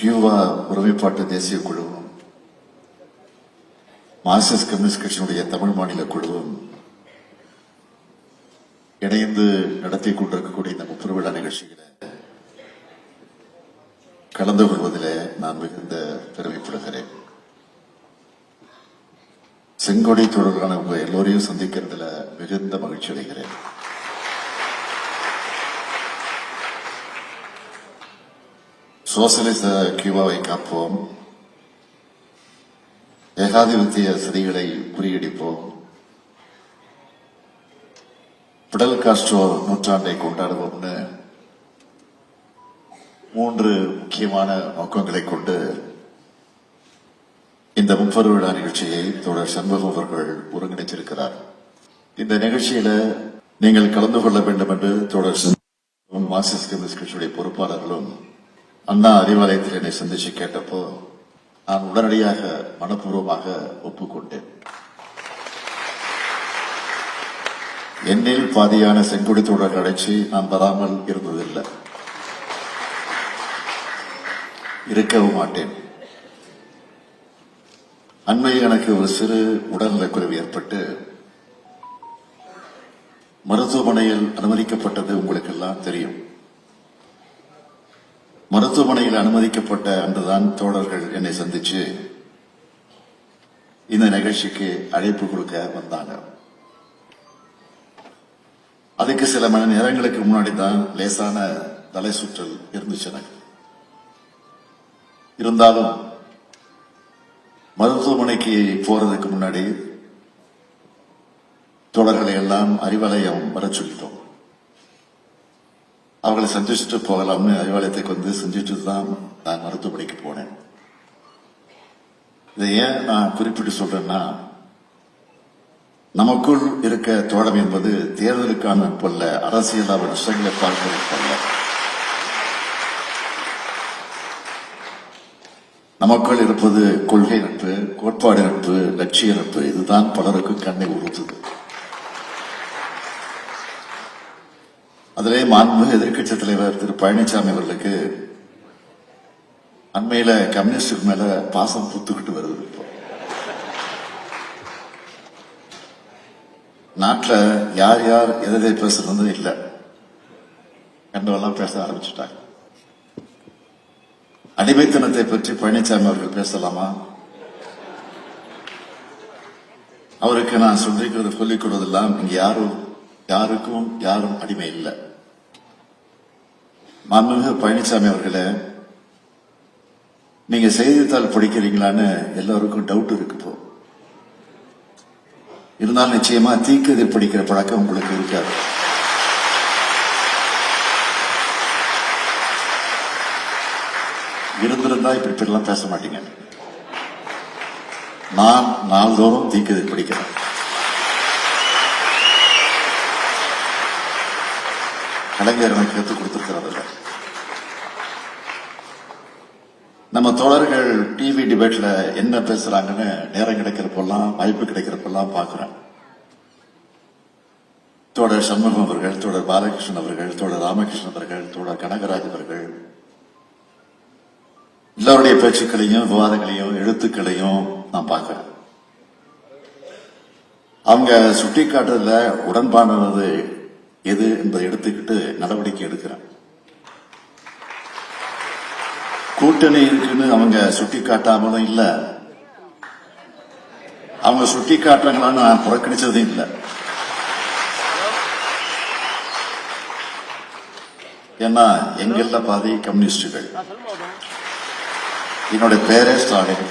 கியூவா ஒருமைப்பாட்டு தேசிய குழுவும் மார்க்சிஸ்ட் கம்யூனிஸ்ட் கட்சியினுடைய தமிழ் மாநில குழுவும் இணைந்து நடத்தி கொண்டிருக்கக்கூடிய இந்த முப்பெருவிழா நிகழ்ச்சிகளை கலந்து கொள்வதில் நான் மிகுந்த பெருமைப்படுகிறேன் செங்கொடி தொடர்பான உங்கள் எல்லோரையும் சந்திக்கிறதுல மிகுந்த மகிழ்ச்சி அடைகிறேன் சோசலிச கியூபாவை காப்போம். ஏகாதிபத்திய சதிகளை முறியடிப்போம். பிடல் காஸ்ட்ரோ நூற்றாண்டை கொண்டாடுவோம்னு மூன்று முக்கியமான நோக்கங்களை கொண்டு இந்த முப்பது விழா நிகழ்ச்சியை தொடர் சண்முகம் அவர்கள் ஒருங்கிணைத்திருக்கிறார். இந்த நிகழ்ச்சியில நீங்கள் கலந்து கொள்ள வேண்டும் என்று தொடர் மார்க்சிஸ்ட் கம்யூனிஸ்ட் கட்சியுடைய பொறுப்பாளர்களும் அண்ணா அறிவாலயத்தில் என்னை சந்திச்சு கேட்டப்போ நான் உடனடியாக மனப்பூர்வமாக ஒப்புக்கொண்டேன். என்னில் பாதியான செங்குடி தொடர் அடைச்சி நான் வராமல் இருந்ததில்லை. இருக்கவும் மாட்டேன். அண்மையில் எனக்கு ஒரு சிறு உடல்நலக்குறைவு ஏற்பட்டு மருத்துவமனையில் அனுமதிக்கப்பட்டது உங்களுக்கெல்லாம் தெரியும். மருத்துவமனையில் அனுமதிக்கப்பட்ட அன்றுதான் தோழர்கள் என்னை சந்திச்சு இந்த நிகழ்ச்சிக்கு அழைப்பு கொடுக்க வந்தாங்க. அதுக்கு சில மணி நேரங்களுக்கு முன்னாடி தான் லேசான தலை சுற்றல் இருந்துச்சு எனக்கு இருந்தாலும் மருத்துவமனைக்கு போறதுக்கு முன்னாடி தோழர்களை எல்லாம் அறிவாலயம் வர சொல்லிட்டோம். அவர்களை சந்திச்சுட்டு போகலாம்னு அறிவாலயத்துக்கு வந்து செஞ்சுட்டு தான் நான் மருத்துவமனைக்கு போனேன். இதை ஏன் நான் குறிப்பிட்டு சொல்றேன்னா நமக்குள் இருக்க தோழம் என்பது தேர்தலுக்கான பொல்ல அரசியல் அவர் விஷயங்களை போல. நமக்குள் இருப்பது கொள்கை நட்பு கோட்பாடு நட்பு லட்சிய நட்பு இதுதான் பலருக்கும் கண்ணை உறுத்துது. அதிலே மாண்புமிகு எதிர்க்கட்சி தலைவர் திரு பழனிசாமி அவர்களுக்கு அண்மையில கம்யூனிஸ்டுக்கு மேல பாசம் புத்துக்கிட்டு வருது இப்போ. நாட்டில் யார் யார் எதை எதை பேசுறது இல்லை. கண்டவெல்லாம் பேச ஆரம்பிச்சுட்டாங்க. அடிமைத்தனத்தை பற்றி பழனிசாமி அவர்கள் பேசலாமா? அவருக்கு நான் சொல்லிக்கிறது சொல்லிக் கொடுவதெல்லாம் இங்க யாரும் யாருக்கும் யாரும் அடிமை இல்லை. மாண்புமிகு பழனிசாமி அவர்களே நீங்க செய்தித்தாள் படிக்கிறீங்களான்னு எல்லாருக்கும் டவுட் இருக்கு இப்போ. இருந்தாலும் நிச்சயமா தீக்கதை படிக்கிற பழக்கம் உங்களுக்கு இருக்காது. இருந்திருந்தா இப்படி இப்படிலாம் பேச மாட்டீங்க. நான் நாள்தோறும் தீக்கதை படிக்கிறேன். கலைஞர் எனக்கு கற்றுக் கொடுத்திருக்கிறதில்ல நம்ம தோழர்கள் டிவி டிபேட்ல என்ன பேசுறாங்கன்னு நேரம் கிடைக்கிறப்பெல்லாம் வாய்ப்பு கிடைக்கிறப்பெல்லாம் பார்க்கிறேன். தோழர் சண்முகம் அவர்கள் தோழர் பாலகிருஷ்ணன் அவர்கள் தோழர் ராமகிருஷ்ணன் அவர்கள் தோழர் கனகராஜ் அவர்கள் எல்லாருடைய பேச்சுக்களையும் விவாதங்களையும் எழுத்துக்களையும் நான் பார்க்கிறேன். அவங்க சுட்டி காட்டுறதுல உடன்பானது எது என்பதை எடுத்துக்கிட்டு நடவடிக்கை எடுக்கிறேன். கூட்டணி இருக்குன்னு அவங்க சுட்டி காட்டாமலும் இல்ல. அவங்க சுட்டி காட்டுறாங்களான்னு நான் புறக்கணிச்சதும் இல்லை. ஏன்னா எங்கெல்ல பாதி கம்யூனிஸ்டுகள். என்னுடைய பேரே ஸ்டாலின்.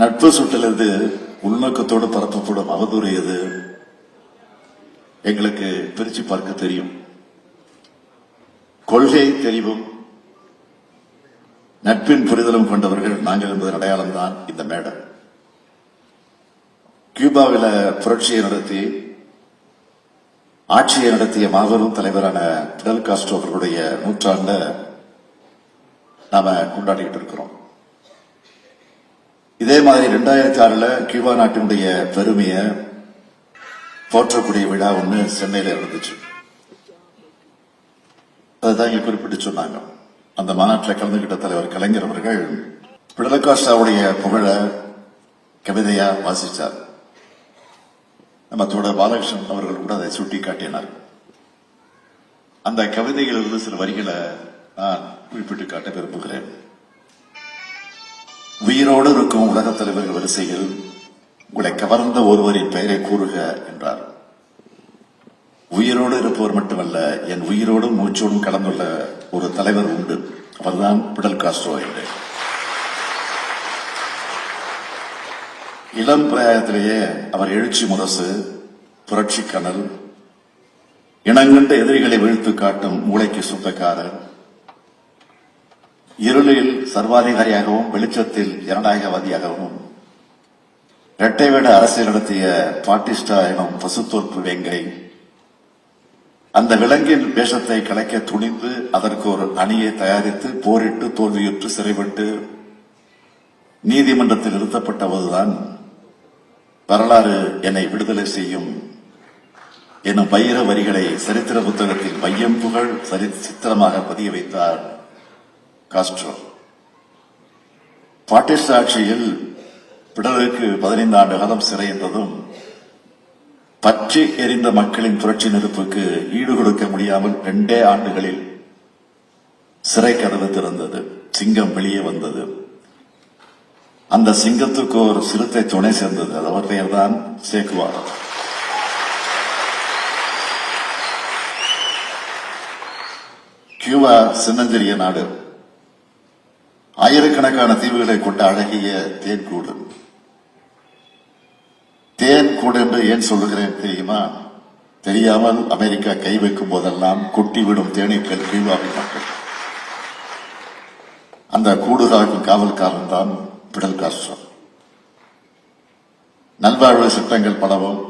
நட்பு சுட்டிலிருந்து உள்நோக்கத்தோடு பரப்பப்படும் அவதூறு எது எங்களுக்கு பிரிச்சு பார்க்க தெரியும். கொள்கை தெரிவும் நட்பின் புரிதலும் கொண்டவர்கள் நாங்கள் என்பதன் அடையாளம் தான் இந்த மேடம் கியூபாவில் புரட்சியை நடத்தி ஆட்சியை நடத்திய மாபெரும் தலைவரான பிடல் காஸ்ட்ரோ அவர்களுடைய நூற்றாண்ட நாம கொண்டாடிக்கிட்டு இருக்கிறோம். இதே மாதிரி ரெண்டாயிரத்தி ஆறுல கியூபா நாட்டினுடைய பெருமையை போற்றக்கூடிய விழா ஒண்ணு சென்னையில இருந்துச்சு அதுதான் இங்க குறிப்பிட்டு சொன்னாங்க. அந்த மாநாட்டில் கலந்துகிட்ட தலைவர் கலைஞர் அவர்கள் பிடலகாஷாவுடைய புகழ கவிதையா வாசிச்சார். நம்ம தோட பாலகிருஷ்ணன் அவர்கள் கூட அதை சுட்டி காட்டினார் அந்த கவிதையிலிருந்து சில வரிகளை நான் குறிப்பிட்டு காட்ட விரும்புகிறேன். உயிரோடு இருக்கும் உலகத் தலைவர்கள் வரிசையில் உங்களை கவர்ந்த ஒருவரின் பெயரை கூறுக என்றார். உயிரோடு இருப்பவர் மட்டுமல்ல என் உயிரோடும் மூச்சோடும் கலந்துள்ள ஒரு தலைவர் உண்டு. அவர்தான் பிடல் காஸ்ட்ரோ என்று. இளம் பிராயத்திலேயே அவர் எழுச்சி முரசு புரட்சி கனல் இனங்கண்ட எதிரிகளை வீழ்த்து காட்டும் மூளைக்கு சொந்தக்காரர் இருளில் சர்வாதிகாரியாகவும் வெளிச்சத்தில் ஜனநாயகவாதியாகவும் இரட்டை வேட அரசியல் நடத்திய பாட்டிஸ்டா எனும் பசுத்தோற்பு வேங்கை அந்த விலங்கின் வேஷத்தை கலைக்க துணிந்து அதற்கு ஒரு அணியை தயாரித்து போரிட்டு தோல்வியுற்று சிறைப்பட்டு நீதிமன்றத்தில் நிறுத்தப்பட்ட போதுதான் வரலாறு என்னை விடுதலை செய்யும் எனும் வைர வரிகளை சரித்திர புத்தகத்தில் மையம் புகழ் சரி சித்திரமாக பதிய வைத்தார் காஸ்ட்ரோ. பாட்டிஸ்ட் ஆட்சியில் பிடலுக்கு பதினைந்து ஆண்டு காலம் சிறை என்றதும் பற்றி எரிந்த மக்களின் புரட்சி நெருப்புக்கு ஈடு கொடுக்க முடியாமல் இரண்டே ஆண்டுகளில் சிறை கதவு திறந்தது சிங்கம் வெளியே வந்தது. அந்த சிங்கத்துக்கு ஒரு சிறுத்தை துணை சேர்ந்தது அது அவர் பெயர்தான் சேக்குவார். கியூபா சின்னஞ்சிறிய நாடு. ஆயிரக்கணக்கான தீவுகளை கொண்ட அழகிய தேன்கூடு தேன்கூடு என்று ஏன் சொல்லுகிறேன் தெரியுமா? தெரியாமல் அமெரிக்கா கை வைக்கும் போதெல்லாம் கொட்டி விடும் தேனீக்கள் கியூபாவின் மக்கள். அந்த கூடு காக்கும் காவல்காரன் தான் பிடல் காஸ்ட்ரோ நல்வாழ்வு சட்டங்கள் பலவும்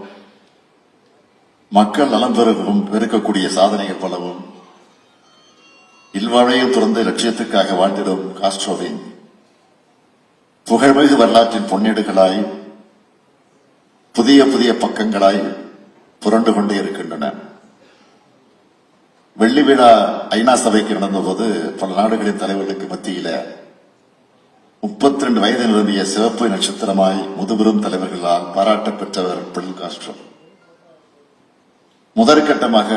மக்கள் நலம் பெருகவும் பெருக்கக்கூடிய சாதனைகள் பலவும் இல்வாழையும் துறந்து லட்சியத்துக்காக வாழ்ந்திடும் காஸ்ட்ரோவின் புகழ்மிகு வரலாற்றின் பொன்னேடுகளாய் புதிய புதிய பக்கங்களாய் புரண்டு கொண்டே இருக்கின்றன. வெள்ளி விழா ஐநா சபைக்கு நடந்தபோது பல நாடுகளின் தலைவர்களுக்கு மத்தியில முப்பத்தி ரெண்டு வயது நிரம்பிய சிவப்பு நட்சத்திரமாய் முதுபெரும் தலைவர்களால் பாராட்ட பெற்றவர் பிடல் காஸ்ட்ரோ. முதற்கட்டமாக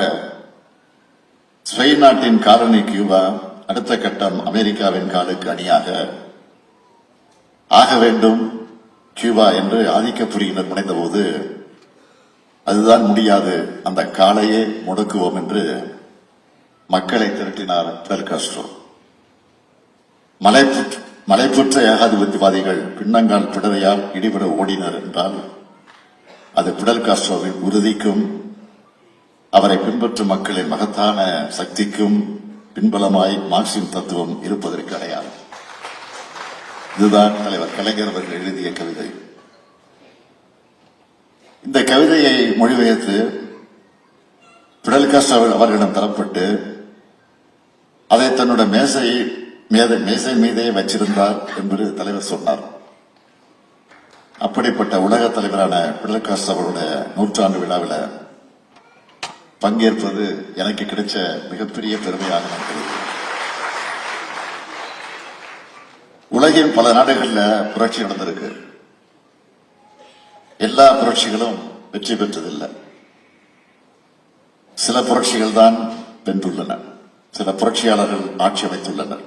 ஸ்பெயின் நாட்டின் காலனி கியூபா அடுத்த கட்டம் அமெரிக்காவின் காலுக்கு அணியாக ஆக வேண்டும். கியூபா என்று ஆதிக்க புரியினர் முனைந்தபோது அதுதான் முடியாது. அந்த காலையே முடக்குவோம் என்று மக்களை திரட்டினார் பிடல் காஸ்ட்ரோ. மலைப்புற்ற மலைப்புற்ற ஏகாதிபத்தியவாதிகள் பின்னங்கால் பிடரையால் இடிபட ஓடினர் என்றால் அது பிடல் காஸ்ட்ரோவின் உறுதிக்கும் அவரை பின்பற்றும் மக்களின் மகத்தான சக்திக்கும் பின்பலமாய் மார்க்சின் தத்துவம் இருப்பதற்கு அடையாளம். இதுதான் தலைவர் கலைஞர் அவர்கள் எழுதிய கவிதை. இந்த கவிதையை மொழிபெயர்த்து பிடல் காஸ்ட்ரோ அவர்களிடம் தரப்பட்டு அதை தன்னோட மேசை மேதை மேசை மீதே வச்சிருந்தார் என்று தலைவர் சொன்னார். அப்படிப்பட்ட உலக தலைவரான பிடல் அவருடைய நூற்றாண்டு விழாவில் பங்கேற்பது எனக்கு கிடைச்ச மிகப்பெரிய பெருமையாக நான் உலகின் பல நாடுகளில் புரட்சி நடந்திருக்கு. எல்லா புரட்சிகளும் வெற்றி பெற்றதில்லை. சில புரட்சிகள் தான் வென்றுள்ளன. சில புரட்சியாளர்கள் ஆட்சி அமைத்துள்ளனர்.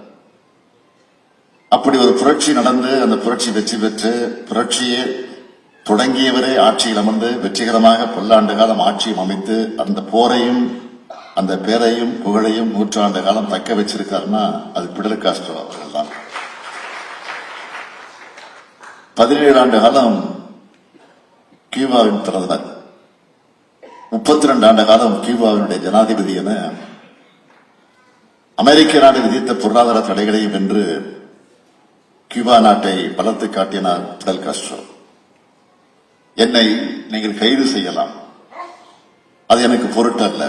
அப்படி ஒரு புரட்சி நடந்து அந்த புரட்சி வெற்றி பெற்று புரட்சியே தொடங்கியவரே ஆட்சியில் அமர்ந்து வெற்றிகரமாக பல்லாண்டு காலம் ஆட்சியும் அமைத்து அந்த போரையும் அந்த பேரையும் புகழையும் நூற்றாண்டு காலம் தக்க வச்சிருக்காருன்னா அது பிடல் காஸ்ட்ரோ அவர்கள் தான் பதினேழு ஆண்டு காலம் கியூபாவின் பிரதமர். முப்பத்தி ரெண்டு ஆண்டு காலம் கியூபாவினுடைய ஜனாதிபதி என அமெரிக்க நாடு விதித்த பொருளாதார தடைகளையும் வென்று கியூபா நாட்டை பலத்து காட்டினார் பிடல் காஸ்ட்ரோ. என்னை நீங்கள் கைது செய்யலாம். அது எனக்கு பொருட்டல்ல.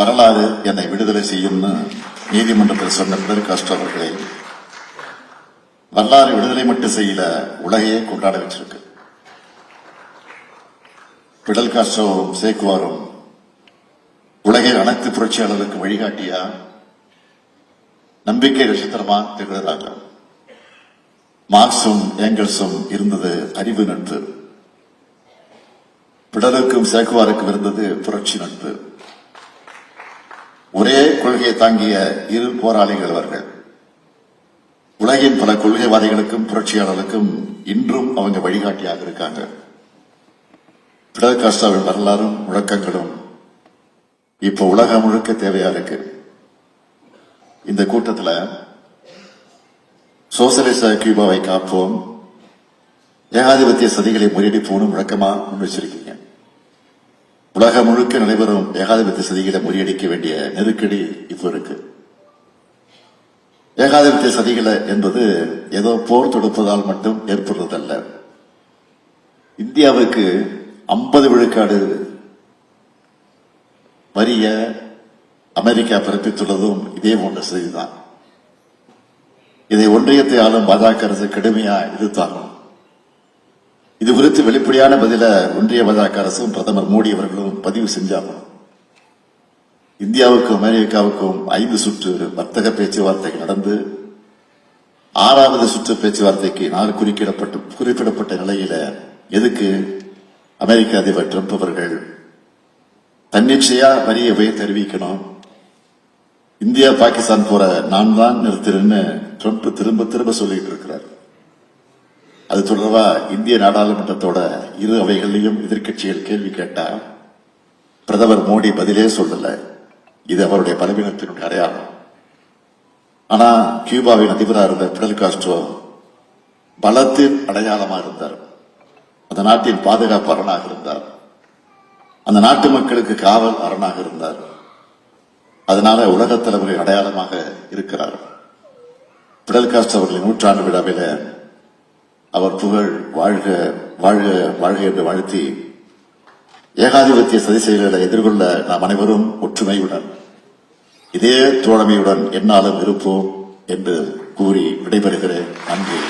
வரலாறு என்னை விடுதலை செய்யும்னு நீதிமன்றத்தில் சொன்ன பிடல் காஸ்ட்ரோ அவர்களை வரலாறு விடுதலை மட்டும் செய்யல உலகையே கொண்டாட வச்சிருக்கு. பிடல் காஸ்ட்ரோவும் சேக்குவாரும் உலகில் அனைத்து புரட்சியாளர்களுக்கு வழிகாட்டியா நம்பிக்கை நட்சத்திரமா திகழ்கிறாங்க மார்க்சும் ஏங்கல்ஸும் இருந்தது அறிவு நட்பு. பிடலுக்கும் சேக்குவாருக்கும் இருந்தது புரட்சி நட்பு. ஒரே கொள்கையை தாங்கிய இரு போராளிகள் அவர்கள். உலகின் பல கொள்கைவாதிகளுக்கும் புரட்சியாளர்களுக்கும் இன்றும் அவங்க வழிகாட்டியாக இருக்காங்க. பிடல் காஸ்டாவின் வரலாறும் முழக்கங்களும் இப்ப உலகம் முழுக்க தேவையா இருக்கு. இந்த கூட்டத்தில் சோசலிச கியூபாவை காப்போம். ஏகாதிபத்திய சதிகளை முறியடிப்போம்னு முழக்கமா வச்சிருக்கீங்க. உலகம் முழுக்க நடைபெறும் ஏகாதிபத்திய சதிகளை முறியடிக்க வேண்டிய நெருக்கடி இப்போ இருக்கு. ஏகாதிபத்திய சதிகளை என்பது ஏதோ போர் தொடுப்பதால் மட்டும் ஏற்படுறதல்ல. இந்தியாவுக்கு ஐம்பது விழுக்காடு வரிய அமெரிக்கா பிறப்பித்துள்ளதும் இதே போன்ற செய்திதான். இதை ஒன்றியத்தை ஆளும் பாஜக அரசு கடுமையா எதிர்த்தாகும் இது குறித்து வெளிப்படையான பதில ஒன்றிய பாஜக அரசும் பிரதமர் மோடி அவர்களும் பதிவு செஞ்சாகணும் இந்தியாவுக்கும் அமெரிக்காவுக்கும் ஐந்து சுற்று வர்த்தக பேச்சுவார்த்தைகள் நடந்து ஆறாவது சுற்று பேச்சுவார்த்தைக்கு நாள் குறிக்கிடப்பட்டு குறிப்பிடப்பட்ட நிலையில எதுக்கு அமெரிக்க அதிபர் ட்ரம்ப் அவர்கள் தன்னிச்சையா வரிய உயர்த்தி தெரிவிக்கணும்? இந்தியா பாகிஸ்தான் போற நான் தான் நிறுத்துறேன்னு ட்ரம்ப் திரும்ப திரும்ப சொல்லிட்டு இருக்கிறார். அது தொடர்பா இந்திய நாடாளுமன்றத்தோட இரு அவைகளிலும் எதிர்கட்சிகள் கேள்வி கேட்டா பிரதமர் மோடி பதிலே சொல்லலை. இது அவருடைய பலவீனத்தினுடைய அடையாளம். ஆனா கியூபாவின் அதிபராக இருந்த பிடல் காஸ்ட்ரோ பலத்தின் அடையாளமாக இருந்தார். அந்த நாட்டின் பாதுகாப்பு அரணாக இருந்தார். அந்த நாட்டு மக்களுக்கு காவல் அரணாக இருந்தார். அதனால உலகத் தலைவரின் அடையாளமாக இருக்கிறார். பிடல் காஸ்ட் அவர்களின் நூற்றாண்டு விழாவில அவர் புகழ் வாழ்க வாழ்க வாழ்க என்று வாழ்த்தி ஏகாதிபத்திய சதி செயல்களை எதிர்கொள்ள நாம் அனைவரும் ஒற்றுமையுடன் இதே தோழமையுடன் என்னாலும் இருப்போம் என்று கூறி விடைபெறுகிறேன். நன்றி.